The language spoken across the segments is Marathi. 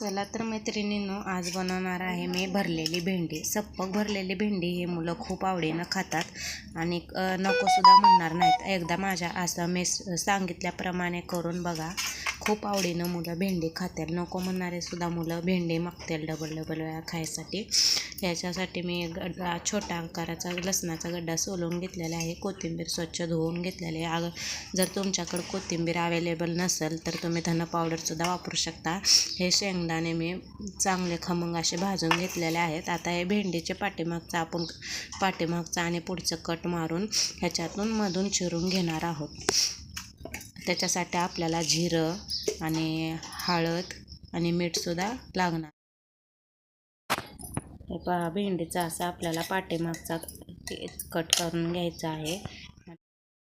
चला तर मैत्रिणींनो आज बनवणार आहे मी भरलेली भेंडी. सप्पक भरलेली भेंडी हे मुलं खूप आवडीनं खातात. आणि नकोसुद्धा म्हणणार नाहीत. एकदा माझ्या असं मी सांगितल्याप्रमाणे करून बघा. खूप आवडीनं मुलं भेंडी खातील नको म्हणणारे सुद्धा मुलं भेंडी मागतील डबल डबल वेळा खायसाठी. याच्यासाठी मी गड्डा छोट्या आकाराचा लसणाचा गड्डा सोलून घेतलेला आहे. कोथिंबीर स्वच्छ धुवून घेतलेली आहे. अग जर तुमच्याकडं कोथिंबीर अवेलेबल नसेल तर तुम्ही धन पावडरसुद्धा वापरू शकता. हे शेंगदाणे मी चांगले खमंग असे भाजून घेतलेले आहेत. आता हे भेंडीचे पाठीमागचा आपण पाठीमागचा आणि पुढचं कट मारून ह्याच्यातून मधून चिरून घेणार आहोत. त्याच्यासाठी आपल्याला जिरं आणि हळद आणि मीठसुद्धा लागणार. हे पहा भेंडीचा असा आपल्याला पाठीमागचा कट करून घ्यायचा आहे.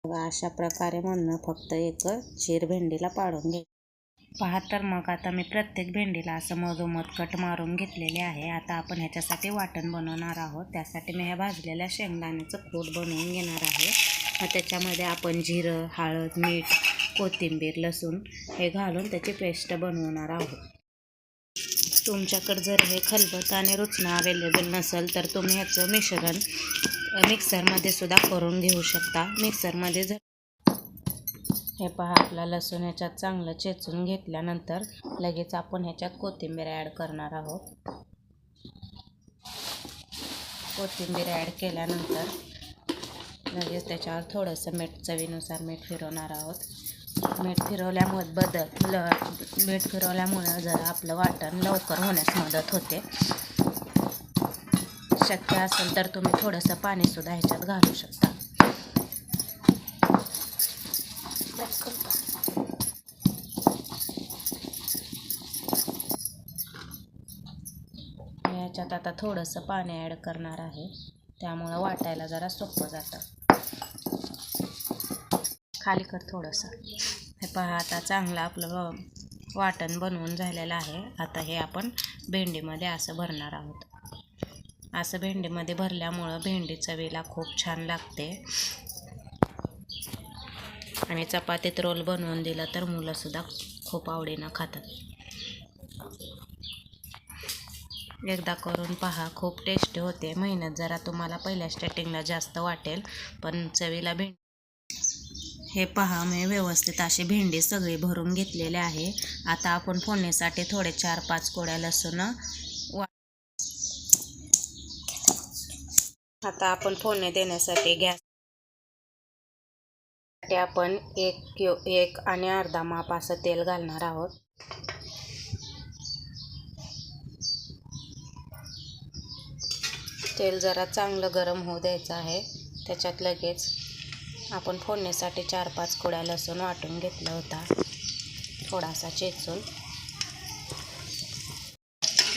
अशा प्रकारे म्हणणं फक्त एक चीर भेंडीला पाडून घ्यायचं पहा तर मग आता मी प्रत्येक भेंडीला असं मधोमध कट मारून घेतलेले आहे. आता आपण ह्याच्यासाठी वाटण बनवणार आहोत. त्यासाठी मी ह्या भाजलेल्या शेंगदाण्याचं कूट बनवून घेणार आहे. मग त्याच्यामध्ये आपण जिरं हळद मीठ कोथिंबीर लसूण हे घालून त्याची पेस्ट बनवणार आहोत. तुमच्याकडे जर हे खलबत आणि रुचणं अवेलेबल नसेल तर तुम्ही ह्याचं मिश्रण मिक्सरमध्ये सुद्धा करून घेऊ शकता. मिक्सरमध्ये जर हे पहा आपला लसूण ह्याच्यात चांगलं चेचून घेतल्यानंतर लगेच आपण ह्याच्यात कोथिंबीर ॲड करणार आहोत. कोथिंबीर ॲड केल्यानंतर लगेच त्याच्यावर थोडंसं मीठ चवीनुसार मीठ फिरवणार आहोत. मीठ फिरवल्यामुळे बदल ल मीठ फिरवल्यामुळं जरा आपलं वाटण लवकर होण्यास मदत होते. शक्य असेल तर तुम्ही थोडंसं पाणीसुद्धा ह्याच्यात घालू शकता. मी ह्याच्यात आता थोडंसं पाणी ॲड करणार आहे. त्यामुळं वाटायला जरा सोपं जातं. खाली कर थोडंसं. हे पहा आता चांगलं आपलं वाटण बनवून झालेलं आहे. आता हे आपण भेंडीमध्ये असं भरणार आहोत. असं भेंडीमध्ये भरल्यामुळं भेंडी चवीला खूप छान लागते. आणि चपातीत रोल बनवून दिलं तर मुलंसुद्धा खूप आवडीनं खातात. एकदा करून पहा खूप टेस्टी होते. मेहनत जरा तुम्हाला पहिल्या स्टार्टिंगला जास्त वाटेल पण चवीला भेंडी हे पहा मी व्यवस्थित अशी भेंडी सगळी भरून घेतलेली आहे. आता आपण फोडणीसाठी थोडे चार पाच कोड्या लसूण वा आता आपण फोडणी देण्यासाठी गॅससाठी आपण एक किलो एक आणि अर्धा माप असं तेल घालणार आहोत. तेल जरा चांगलं गरम होऊ द्यायचं आहे. त्याच्यात लगेच आपण फोडणीसाठी चार पाच कुड्या लसूण वाटून घेतला होता. थोडासा चेचून.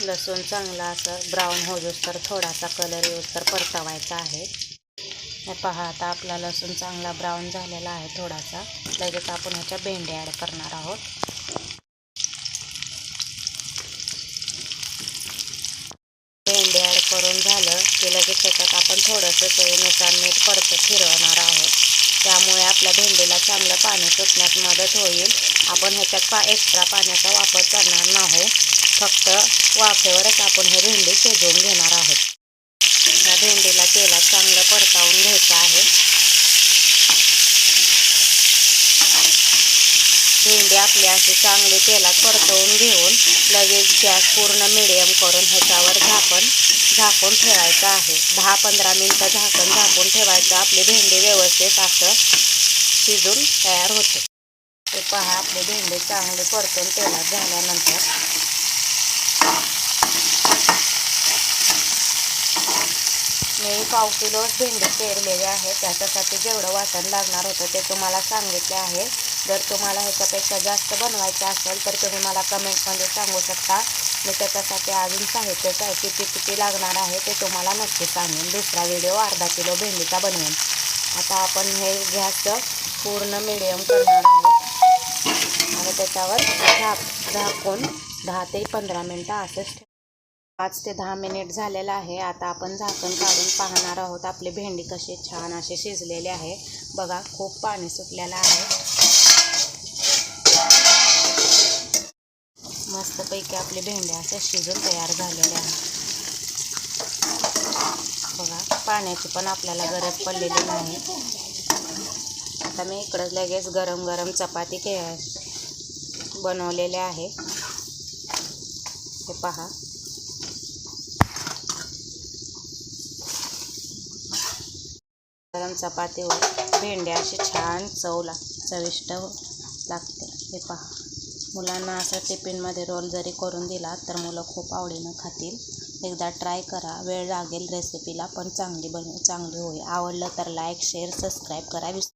लसूण चांगला असं ब्राऊन होजूस तर थोडासा कलर येऊस तर परतवायचा आहे. हे पहा आता आपला लसूण चांगला ब्राऊन झालेला आहे थोडासा. लगेच आपण ह्याच्या भेंडी ॲड करणार आहोत. भेंडी ॲड करून झालं की लगेच त्याच्यात आपण थोडंसं चवीनुसार मीठ परत फिरवणार आहोत. त्यामुळे आपल्या भेंडीला चांगलं पाणी सुटण्यास मदत होईल. आपण ह्याच्यात पा एक्स्ट्रा पाण्याचा वापर करणार नाही. फक्त वाफेवरच आपण हे भेंडी शिजवून घेणार आहोत. ह्या भेंडीला तेलात चांगलं परतावून घ्यायचं आहे. भेंडी आपली अशी चांगली तेलात परतवून घेऊन लगेच गॅस पूर्ण मिडियम करून ह्याच्यावर झाकण झाकून ठेवायचं आहे. दहा पंधरा मिनटं झाकण झाकून ठेवायचं. आपली भेंडी व्यवस्थित असं शिजून तयार होते. ते पहा आपली भेंडी चांगली परतून तेलात झाल्यानंतर. मी पाव किलोच भेंडी पेरलेली आहे. त्याच्यासाठी जेवढं वाटण लागणार होतं ते तुम्हाला सांगितले आहे. जर तुम्हाला ह्याच्यापेक्षा जास्त बनवायचं असेल तर तुम्ही मला कमेंटमध्ये सांगू शकता. मग त्याच्यासाठी अजून साहित्य सा- किती किती लागणार आहे ते तुम्हाला नक्की सांगेन. दुसरा व्हिडिओ अर्धा किलो भेंडीचा बनवेन. आता आपण हे गॅस पूर्ण मिडियम करणार आहोत. आणि त्याच्यावर झाक झाकून दहा ते पंधरा मिनटं असंच पाच ते दहा मिनिट झालेलं आहे. आता आपण झाकण काढून पाहणार आहोत आपली भेंडी कशी छान अशी शिजलेली आहे. बघा खूप पाणी सुटलेलं आहे. मस्तपैकी आपले भेंड्या अशा शिजून तयार झालेल्या आहेत. बघा पाण्याची पण आपल्याला गरज पडलेली नाही. आता मी इकडं लगेच गरम गरम चपाती के बनवलेल्या आहे. हे पहा. गरम चपातीवर भेंड्या अशी छान चव लाग चविष्ट लागते. हे पहा. मुलांना असं टिफिनमध्ये रोल जरी करून दिला तर मुलं खूप आवडीनं खातील. एकदा ट्राय करा वेळ लागेल रेसिपीला पण चांगली बन चांगली होईल. आवडलं तर लाईक शेअर सबस्क्राईब करा. विस